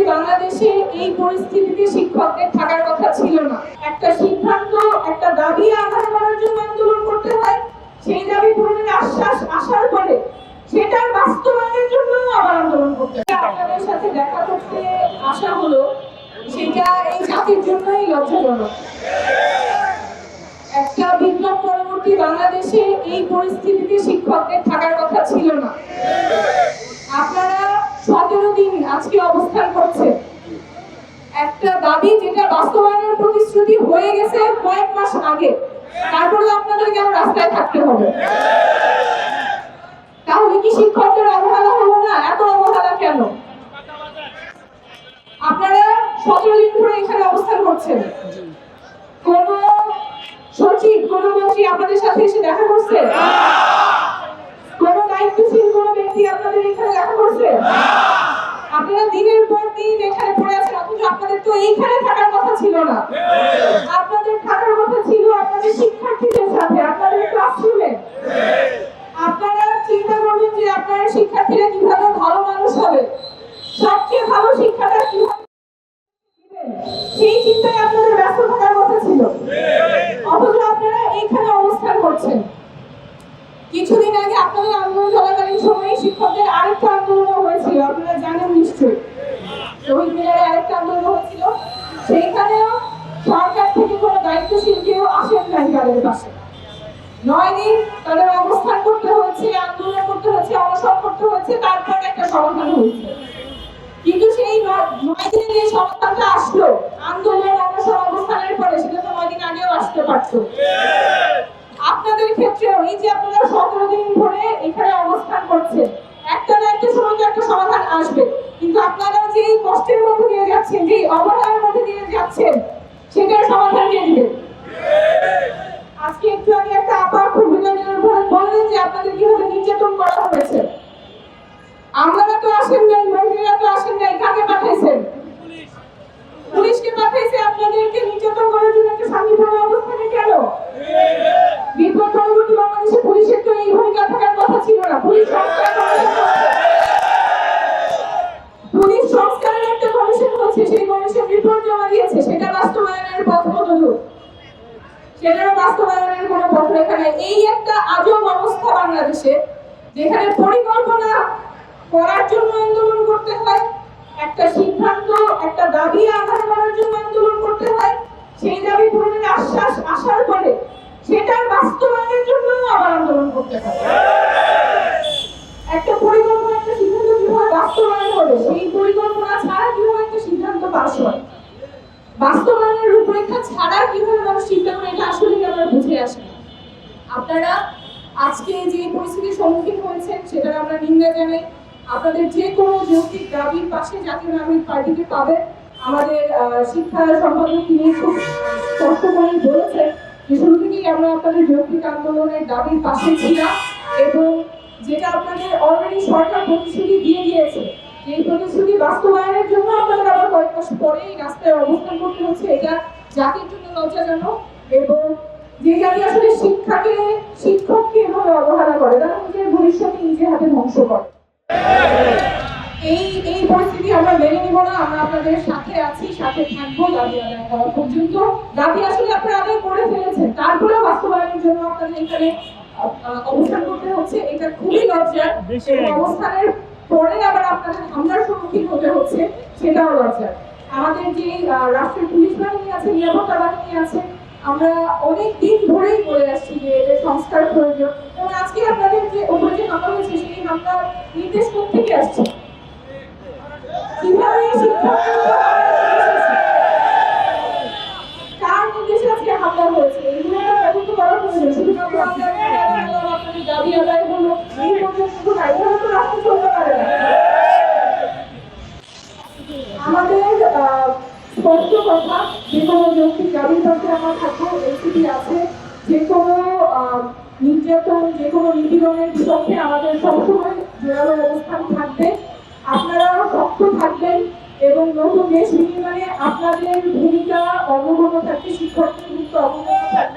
পরবর্তী বাংলাদেশে এই পরিস্থিতিতে শিক্ষকদের থাকার কথা ছিল না, একটা সিদ্ধান্ত, একটা দাবি আদায় করার জন্য আন্দোলন করতে হয়, সেই দাবি পূরণের আশ্বাস আসার পরে সেটার বাস্তবায়নের জন্য আবার আন্দোলন করতে আপনাদের সাথে দেখা করতে আসা হলো, সেটা এই জাতির জন্যই লজ্জাজনক। একটা বিপ্লব পরবর্তী বাংলাদেশে এই পরিস্থিতিতে শিক্ষকদের থাকার কথা ছিল না। আপনারা সতেরো দিন আজকে অবস্থান করছেন একটা দাবি যেটা বাস্তবায়নের প্রতিশ্রুতি হয়ে গেছে কয়েক মাস আগে। তারপরে আপনাদের কেন রাস্তায় থাকতে হবে। তাহলে কি শিক্ষকদের অবহেলা হলো না? এত অবহেলা কেন? আপনারা সতেরো দিন ধরে এখানে অবস্থান করছেন। কোন সচিব, কোন মন্ত্রী আপনাদের সাথে এসে দেখা করছে? কোন দায়িত্বশীল কোন ব্যক্তি আপনাদের এখানে দেখা করছে? আপনারা দিনের পর দিন এখানে পড়ে আছেন, অথচ আপনাদের তো এইখানে থাকার কথা ছিল না। আপনাদের থাকার কথা ছিল আপনাদের শিক্ষার্থীদের সাথে, আপনাদের ক্লাসরুমে আপনারা চিন্তা করবেন যে আপনার শিক্ষার্থীরা কীভাবে ভালো মানুষ হবে। সবচেয়ে ভালো শিক্ষাটা কীভাবে সেই চিন্তায় আপনাদের ব্যস্ত থাকার কথা ছিল। অথচ আপনারা এইখানে অবস্থান করছেন। কিছুদিন আগে আপনাদের আন্দোলন চলাকালীন সময়ে শিক্ষকদের তাদের পাশে নয় তাদের অবস্থান করতে হয়েছে আন্দোলন করতে হয়েছে অনশন করতে হয়েছে তারপর একটা সমাধান হয়েছে। কিন্তু সেই নয় নয় যে সমাধানটা আসলো। আন্দোলন, অনশন, অবস্থানের পরে সেটা তো নয় দিন আগেও আসতে পারতো। আপনাদের ক্ষেত্রেও এই যে আপনারা সতেরো দিন ধরে এখানে অবস্থান করছেন, একটা না একটা সময় একটা সমাধান আসবে। কিন্তু আপনারা যে কষ্টের মধ্যে দিয়ে যাচ্ছেন যে অবহেলার মধ্যে দিয়ে যাচ্ছেন, সেটার সেটারও বাস্তবায়নের কোনো পথরেখা নেই। এই একটা আজব অবস্থা বাংলাদেশে, যেখানে পরিকল্পনা করার জন্য আন্দোলন করতে হয়, একটা সিদ্ধান্ত, একটা দাবি আদায় করার জন্য আন্দোলন করতে হয়, সেই দাবি পূরণের আশ্বাস আসার পরে সেটার বাস্তবায়নের জন্য আবার আন্দোলন করতে হয়। একটা পরিকল্পনা, একটা সিদ্ধান্ত কীভাবে বাস্তবায়ন হবে সেই পরিকল্পনা ছাড়া কীভাবে একটা সিদ্ধান্ত পাস হয় বাস্তবায়নের রূপরেখা ছাড়া কীভাবে মানুষ চিন্তা করে, এটা আসলে আমরা বুঝে আসে না। আপনারা আজকে যে পরিস্থিতির সম্মুখীন হয়েছেন, সেটার আমরা নিন্দা জানাই আপনাদের যে কোনো যৌক্তিক দাবির পাশে জাতীয় নাগরিক পার্টিকে পাবেন, আমাদের শিক্ষা সম্পাদক তিনি খুব স্পষ্ট করে বলেছেন যে শুরু থেকেই আমরা আপনাদের যৌক্তিক আন্দোলনের দাবির পাশে ছিলাম এবং যেটা আপনাদের অলরেডি সরকার প্রতিশ্রুতি দিয়ে দিয়েছে, এই প্রতিশ্রুতি বাস্তবায়নের জন্য আপনাদের আবার মাস পরে রাস্তায় অবস্থান করতে হচ্ছে এটা জাতির জন্য লজ্জাজনক এবং যে জাতি আসলে শিক্ষাকে শিক্ষককে এভাবে অবহেলা করে তারা নিজের ভবিষ্যতে নিজের হাতে ধ্বংস করে। এই এই পরিস্থিতি আমরা মেনে নিব না আমরা আপনাদের সাথে আছি সাথে থাকব দাবি আদায় হওয়া পর্যন্ত। দাবি আসলে আপনারা আদায় করে ফেলেছেন তারপরে বাস্তবায়নের জন্য আপনাদের এখানে অবস্থান করতে হচ্ছে এটা খুবই লজ্জার অবস্থানের পরে আবার আপনাদের হামলার সম্মুখীন হতে হচ্ছে সেটাও লজ্জার আমাদের যে রাষ্ট্রের পুলিশ বাহিনী আছে, নিরাপত্তা বাহিনী আছে, আমরা অনেক দিন ধরেই বলে আসছি যে এদের সংস্কার প্রয়োজন। এবং আজকে আপনাদের যে উপরে যে হামলা হয়েছে, সেই হামলার নির্দেশ থেকে আসছে। কীভাবে কার নির্দেশে আজকে হামলা হয়েছে? এগুলো আদায় এই চলতে পারে না। আমাদের স্পষ্ট কথা, যে কোনো যৌক্তিক দাবির পাশে আমার থাকব এনসিপি আছে। যে কোনো নির্যাতন, যে কোনো নিপীড়নের বিপক্ষে আমাদের সবসময় জোরালো অবস্থান থাকবে। আপনারা শক্ত থাকবেন এবং নতুন দেশ নির্মাণে আপনাদের ভূমিকা অবগত থাকবে শিক্ষকদের ভূমিকা অবগত থাকবে